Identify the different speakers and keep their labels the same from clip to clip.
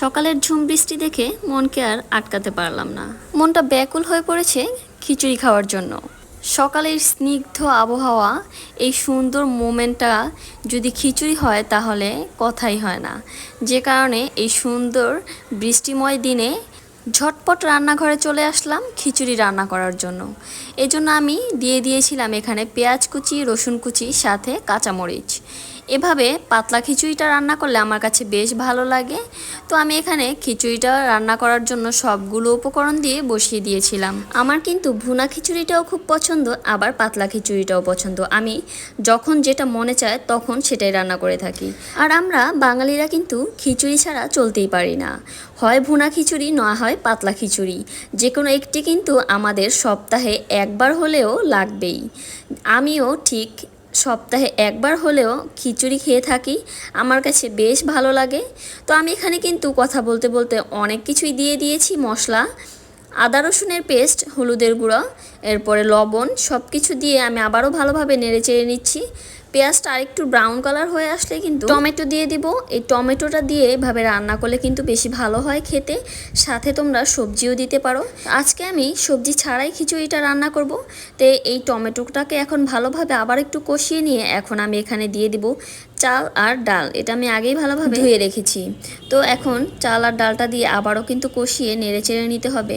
Speaker 1: সকালের ঝুম বৃষ্টি দেখে মনকে আর আটকাতে পারলাম না। মনটা ব্যাকুল হয়ে পড়েছে খিচুড়ি খাওয়ার জন্য। সকালের স্নিগ্ধ আবহাওয়া, এই সুন্দর মোমেন্টটা যদি খিচুড়ি হয় তাহলে কথাই হয় না। যে কারণে এই সুন্দর বৃষ্টিময় দিনে ঝটপট রান্নাঘরে চলে আসলাম খিচুড়ি রান্না করার জন্য। এজন্য আমি দিয়ে দিয়েছিলাম এখানে পেঁয়াজ কুচি, রসুন কুচি, সাথে কাঁচামরিচ। এভাবে পাতলা খিচুড়িটা রান্না করলে আমার কাছে বেশ ভালো লাগে। তো আমি এখানে খিচুড়িটা রান্না করার জন্য সবগুলো উপকরণ দিয়ে বসিয়ে দিয়েছিলাম। আমার কিন্তু ভুনা খিচুড়িটাও খুব পছন্দ, আবার পাতলা খিচুড়িটাও পছন্দ। আমি যখন যেটা মনে চায় তখন সেটাই রান্না করে থাকি। আর আমরা বাঙালিরা কিন্তু খিচুড়ি ছাড়া চলতেই পারি না। হয় ভুনা খিচুড়ি, না হয় পাতলা খিচুড়ি। যে কোনো একটি কিন্তু আমাদের সপ্তাহে একবার হলেও লাগবেই। আমিও ঠিক সপ্তাহে একবার হলেও খিচুড়ি খেয়ে থাকি, আমার কাছে বেশ ভালো লাগে। তো আমি এখানে কিন্তু কথা বলতে বলতে অনেক কিছুই দিয়ে দিয়েছি, মশলা, আদা রসুনের পেস্ট, হলুদের গুঁড়ো, এরপরে লবণ সব কিছু দিয়ে আমি আবারও ভালোভাবে নেড়ে চেড়ে নিচ্ছি। পেঁয়াজটা আরেকটু ব্রাউন কালার হয়ে আসলে কিন্তু টমেটো দিয়ে দিব। এই টমেটোটা দিয়ে এভাবে রান্না করলে কিন্তু বেশি ভালো হয় খেতে। সাথে তোমরা সবজিও দিতে পারো। আজকে আমি সবজি ছাড়াই খিচুড়িটা রান্না করব। তো এই টমেটোটাকে এখন ভালোভাবে আবার একটু কষিয়ে নিয়ে এখন আমি এখানে দিয়ে দিব চাল আর ডাল। এটা আমি আগেই ভালোভাবে ধুয়ে রেখেছি। তো এখন চাল আর ডালটা দিয়ে আবারও কিন্তু কষিয়ে নেড়ে চেড়ে নিতে হবে।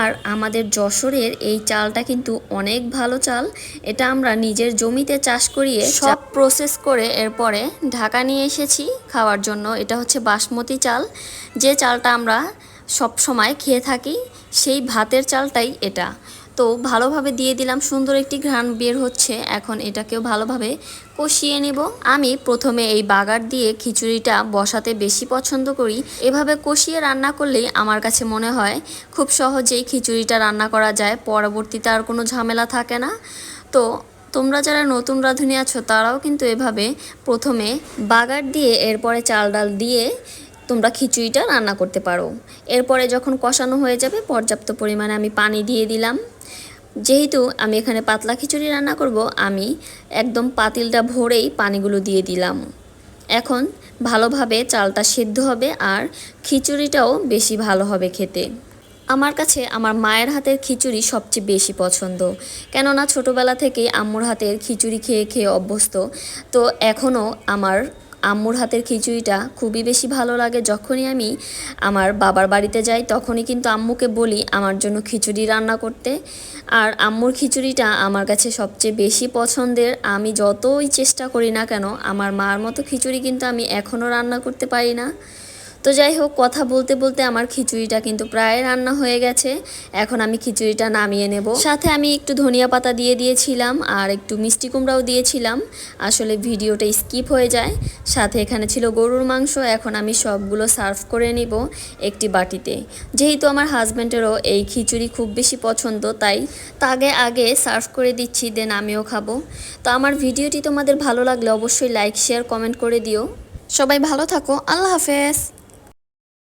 Speaker 1: আর আমাদের যশোরের এই চালটা কিন্তু অনেক ভালো চাল। এটা আমরা নিজের জমিতে চাষ করিয়ে সব প্রসেস করে এরপরে ঢাকা নিয়ে এসেছি খাওয়ার জন্য। এটা হচ্ছে বাসমতি চাল। যে চালটা আমরা সব সময় খেয়ে থাকি, সেই ভাতের চালটাই এটা। তো ভালোভাবে দিয়ে দিলাম, সুন্দর একটি ঘ্রাণ বের হচ্ছে। এখন এটাকেও ভালোভাবে কষিয়ে নেব। আমি প্রথমে এই বাগার দিয়ে খিচুড়িটা বসাতে বেশি পছন্দ করি। এভাবে কষিয়ে রান্না করলেই আমার কাছে মনে হয় খুব সহজেই খিচুড়িটা রান্না করা যায়। পরবর্তীতে আর কোনো ঝামেলা থাকে না। তো তোমরা যারা নতুন রাঁধুনি আছো, তারাও কিন্তু এভাবে প্রথমে বাগার দিয়ে, এরপরে চাল ডাল দিয়ে তোমরা খিচুড়িটা রান্না করতে পারো। এরপরে যখন কষানো হয়ে যাবে, পর্যাপ্ত পরিমাণে আমি পানি দিয়ে দিলাম। যেহেতু আমি এখানে পাতলা খিচুড়ি রান্না করব, আমি একদম পাতিলটা ভরেই পানিগুলো দিয়ে দিলাম। এখন ভালোভাবে চালটা সিদ্ধ হবে, আর খিচুড়িটাও বেশি ভালো হবে খেতে। আমার কাছে আমার মায়ের হাতের খিচুড়ি সবচেয়ে বেশি পছন্দ। কেননা ছোটোবেলা থেকেই আম্মুর হাতের খিচুড়ি খেয়ে খেয়ে অভ্যস্ত। তো এখনও আমার আম্মুর হাতের খিচুড়িটা খুবই বেশি ভালো লাগে। যখনই আমি আমার বাবার বাড়িতে যাই, তখনই কিন্তু আম্মুকে বলি আমার জন্য খিচুড়ি রান্না করতে। আর আম্মুর খিচুড়িটা আমার কাছে সবচেয়ে বেশি পছন্দের। আমি যতই চেষ্টা করি না কেন, আমার মার মতো খিচুড়ি কিন্তু আমি এখনও রান্না করতে পারি না। তো যাই হোক কথা বলতে বলতে আমার খিচুড়িটা কিন্তু প্রায় রান্না হয়ে গেছে। এখন আমি খিচুড়িটা নামিয়ে নেব। সাথে আমি একটু ধনিয়া পাতা দিয়ে দিয়েছিলাম আর একটু মিষ্টি কুমড়াও দিয়েছিলাম। আসলে ভিডিওটা স্কিপ হয়ে যায়। সাথে এখানে ছিল গরুর মাংস। এখন আমি সবগুলো সার্ভ করে নিব একটি বাটিতে। যেহেতু আমার হাজব্যান্ডেরও এই খিচুড়ি খুব বেশি পছন্দ, তাই তাগে আগে সার্ভ করে দিচ্ছি, দেন আমিও খাব। তো আমার ভিডিওটি তোমাদের ভালো লাগলে অবশ্যই লাইক, শেয়ার, কমেন্ট করে দিও। সবাই ভালো থাকো। আল্লাহ হাফেজ।